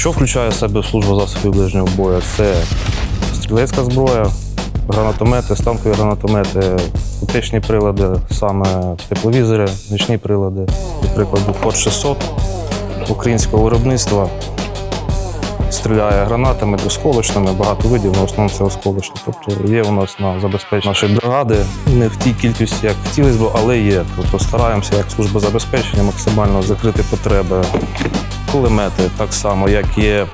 Що включає в себе служба засобів ближнього бою? Це стрілецька зброя, гранатомети, станкові гранатомети, оптичні прилади, саме тепловізори, нічні прилади, до прикладу, 600 українського виробництва. Стріляє гранатами, осколочними, багато видів, але основному це осколочні. Тобто є у нас на забезпечення нашої бригади не в тій кількості, як хотілося б, але є. Тобто стараємося як служба забезпечення максимально закрити потреби. Кулемети так само, як є,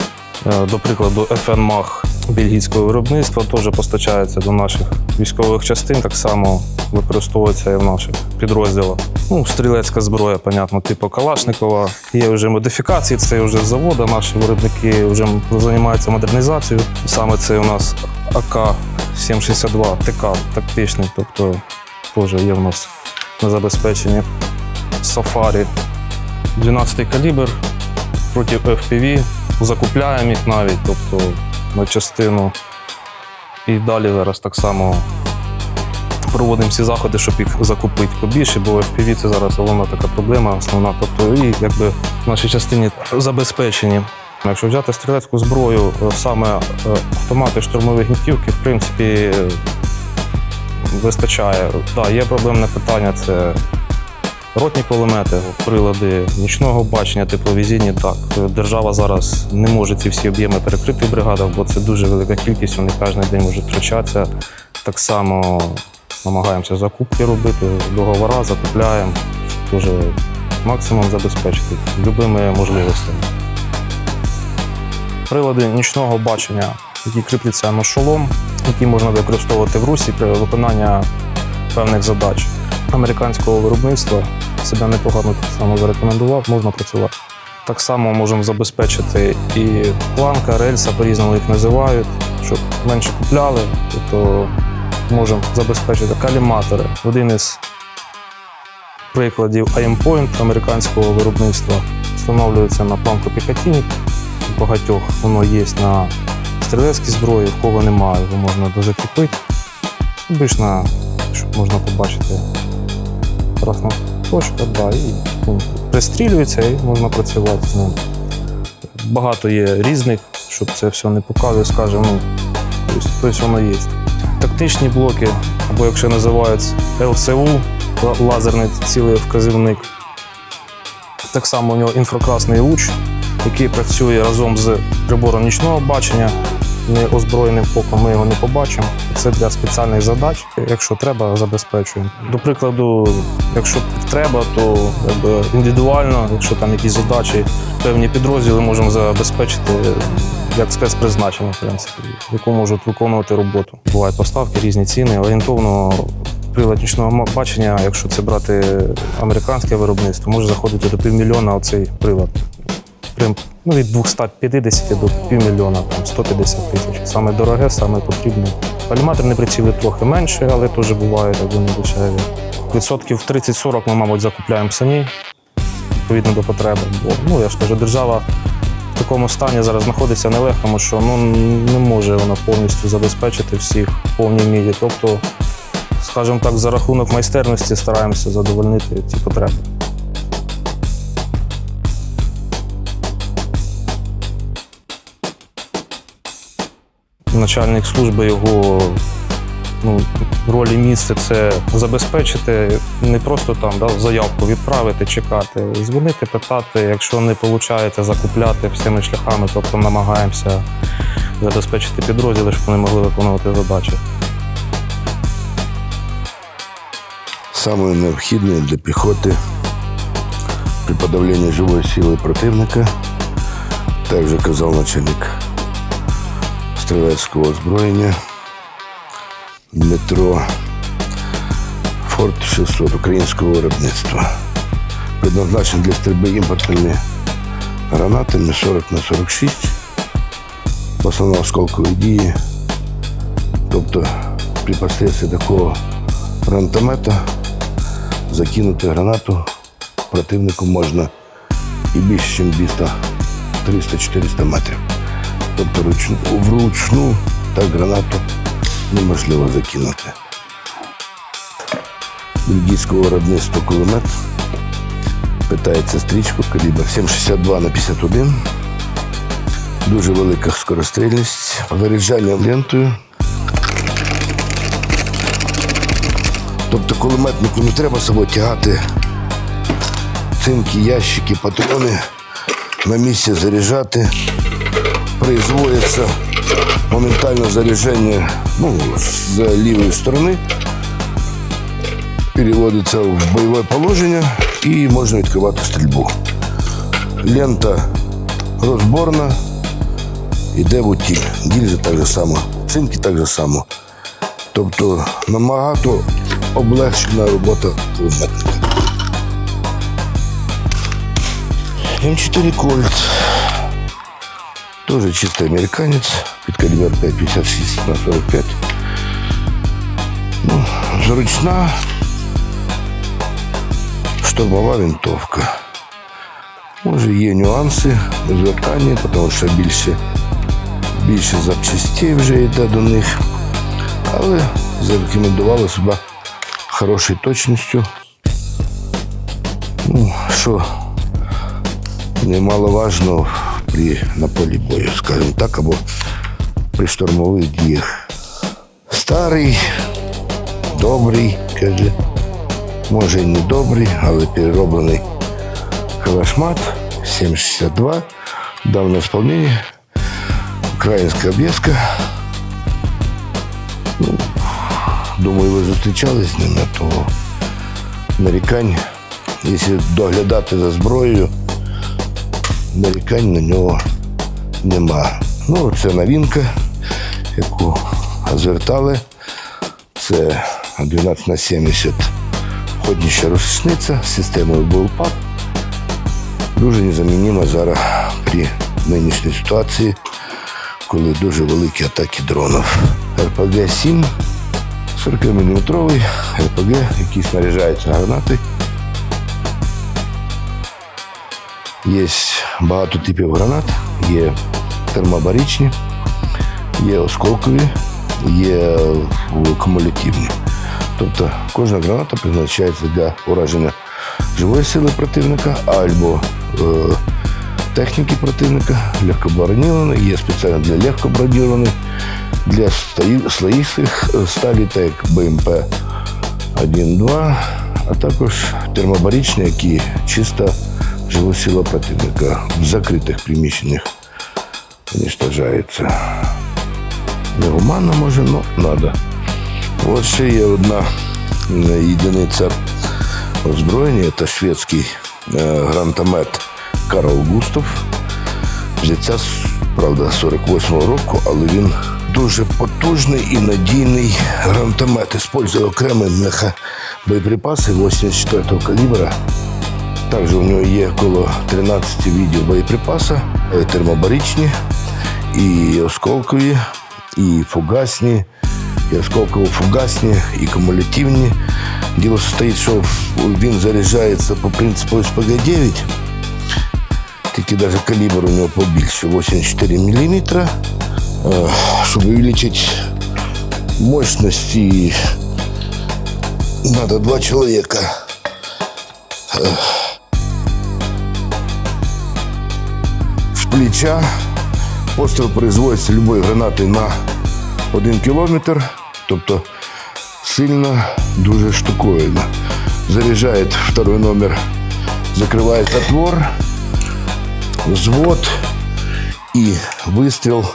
е, до прикладу, МАХ бельгійського виробництва, теж постачається до наших військових частин, так само використовується і в наших підрозділах. Ну, стрілецька зброя, понятно, типу Калашникова. Є вже модифікації, це вже з заводу. Наші виробники вже займаються модернізацією. Саме це у нас АК-762 ТК тактичний, тобто теж є в нас на забезпеченні. Сафарі 12 калібр проти FPV. Закупляємо їх навіть, тобто на частину. І далі зараз так само проводимо всі заходи, щоб їх закупити побільше, бо FPV це зараз головна така проблема, основна. Тобто, і якби в нашій частині забезпечені. Якщо взяти стрілецьку зброю, е, саме е, автомати штурмові гвинтівки, в принципі, е, вистачає. Так, є проблемне питання це ротні кулемети, прилади нічного бачення, тепловізійні. Так, держава зараз не може ці всі об'єми перекрити в бригадах, бо це дуже велика кількість, вони кожен день можуть втрачатися. Так само намагаємося закупки робити, договори закупляємо, теж максимум забезпечити любими можливостями. Прилади нічного бачення, які кріпляться на шолом, які можна використовувати в русі при виконанні певних задач американського виробництва себе непогано так само зарекомендував, можна працювати. Так само можемо забезпечити і планка, рельса, по-різному їх називають, щоб менше купляли, тобто можемо забезпечити каліматори. Один із прикладів Aimpoint американського виробництва встановлюється на планку Пікатіні. У багатьох воно є на стрілецькій зброї, в кого немає, його можна дозакріпити. Обично, щоб можна побачити красна точка, да, і ну, пристрілюється і можна працювати з ним. Багато є різних, щоб це все не показує, скажімо, ну, тобто, воно є. Тактичні блоки, або якщо називають ЛЦУ, лазерний цілий вказівник. Так само у нього інфракрасний луч, який працює разом з прибором нічного бачення. Не озброєним оком ми його не побачимо. Це для спеціальних задач. Якщо треба, забезпечуємо. До прикладу, якщо треба, то якби, індивідуально, якщо там якісь задачі, певні підрозділи можемо забезпечити як спецпризначення, в принципі, яку можуть виконувати роботу. Бувають поставки, різні ціни. Орієнтовно прилад нічного бачення, якщо це брати американське виробництво, може заходити до півмільйона оцей прилад. Прям ну, від 250 до півмільйона, там 150 тисяч. Саме дороге, саме потрібне. Коліматорні приціли трохи менше, але теж буває, так вони дешеві. Відсотків 30-40 ми, мабуть, закупляємо самі, відповідно до потреби. Бо ну я ж кажу, держава в такому стані зараз знаходиться нелегкому, що ну не може вона повністю забезпечити всіх в повній мірі. Тобто, скажімо так, за рахунок майстерності стараємося задовольнити ці потреби. Начальник служби його ну, роль місце це забезпечити, не просто там да, заявку відправити, чекати, дзвонити, питати. Якщо не виходить, закупляти всіми шляхами, тобто намагаємося забезпечити підрозділи, щоб вони могли виконувати задачі. Самое необхідне для піхоти при подавленні живої сили противника, так вже казав начальник стрілецького озброєння Дмитро Форт 600 українського виробництва. Предназначений для стрільби імпортними гранатами 40 на 46 основно осколкової дії. Тобто при посредстві такого гранатомета закинути гранату противнику можна і більше, ніж 200 300-400 метрів. Тобто ручну, вручну так гранату неможливо закинути. Бельгійського виробництва кулемет. Питається стрічку калібр 7,62 на 51. Дуже велика скорострільність, заряджання лентою. Тобто кулеметнику не треба з собою тягати цинки, ящики, патрони, на місці заряджати. Производиться моментальне зарядження ну, з лівої сторони, переводиться в бойове положення і можна відкривати стрільбу. Лента розборна, йде в утіль. Гільзи так же само, цинки так же само. Тобто набагато облегшена робота кулеметника. М4 Кольт. Тоже чистый американец. Під калібр 5,56 на 45. Ну, зручна штурмова винтовка. Може, є нюанси в звертанні, тому що більше, більше запчастей вже йде до них. Але зарекомендували себе хорошою точністю. Ну, що немаловажно при на полі бою, скажімо так, або при штурмових діях. Старий, добрий, каже, може і не добрий, але перероблений калашмат 762, дав на исполнение. Українська обв'язка. Ну, думаю, ви зустрічались з ними, то нарікань, якщо доглядати за зброєю, нарікань на нього нема. Ну, це новинка, яку звертали. Це 12 на 70 входніша розшниця з системою Bullpup. Дуже незамінима зараз при нинішній ситуації, коли дуже великі атаки дронів. РПГ-7, 40-мм РПГ, який снаряджається гранати. Є багато типів гранат, є термобаричні, є осколкові, є кумулятивні. Тобто кожна граната призначається для ураження живої сили противника або е, техніки противника, легкобронірованої, є спеціально для легкобронірованих, для слоїстих е, сталі, так як БМП 1-2, а також термобаричні, які чисто живу силу противника в закритих приміщеннях уничтожаються. Негуманно може, але треба. От ще є одна єдиниця озброєння, це шведський е, гранатомет Карл Густав. Взяття, правда, 48-го року, але він дуже потужний і надійний гранатомет. Использує окремі боєприпаси 84-го калібра. Також у нього є коло 13 видів боєприпасу, е, термобаричні, і осколкові, і фугасні, і осколково-фугасні, і кумулятивні. Діло состоїть, що він заряджається по принципу СПГ-9, тільки навіть калібр у нього побільше 84 мм. Щоб увеличити мощності, треба два чоловіка. плеча. Постріл производиться любой гранатою на 1 кілометр, тобто сильно дуже штуковина. Заряжает второй номер, закрывает отвор, взвод и выстрел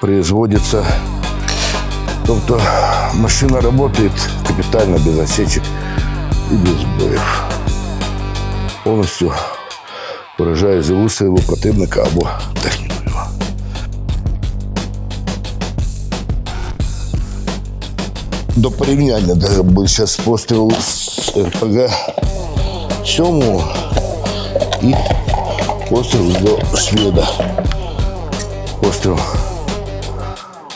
производится. Тобто машина работает капитально без осечек и без боев. Повністю Поражає живу силу противника або техніку його. До порівняння даже буде зараз постріл з РПГ 7 і постріл до шведа. Постріл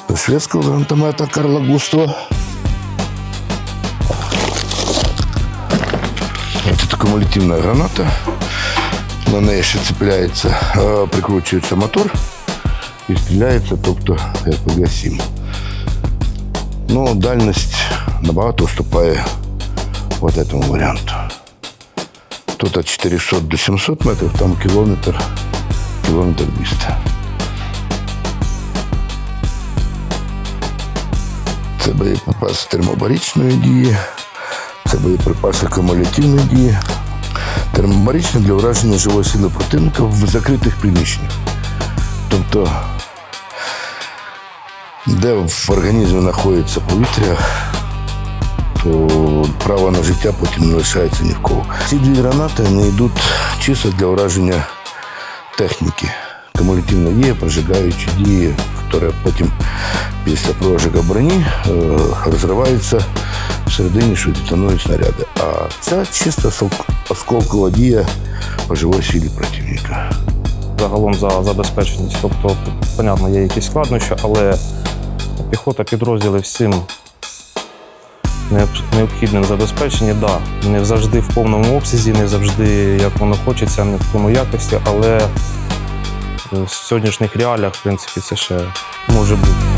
до шведського гранатомета Карла Густава. Это кумулятивная граната. на неї цепляется, э, прикручивается мотор і стріляється, тобто РПГ-7. Ну, Дальність набагато уступая вот этому варианту, Тут от 400 до 700 метров, там километр, километр 200. Це боєприпаси термобарічної дії, це боєприпаси кумулятивної дії. Термобаричні для враження живої сили противника в закритих приміщеннях. Тобто, де в організмі знаходиться повітря, то право на життя потім не лишається ні в кого. Ці дві гранати не йдуть чисто для враження техніки. Кумулятивна дія, прожигаючі дії, яка потім після прожига броні е, розривається всередині, що детонують снаряди. А ця чисто осколкова дія по живій силі противника. загалом за забезпеченість. Тобто, понятно, є якісь складнощі, але піхота підрозділи всім необхідним забезпечені. Да, не завжди в повному обсязі, не завжди як воно хочеться, не в тому якості, але в сьогоднішніх реаліях, в принципі, це ще може бути.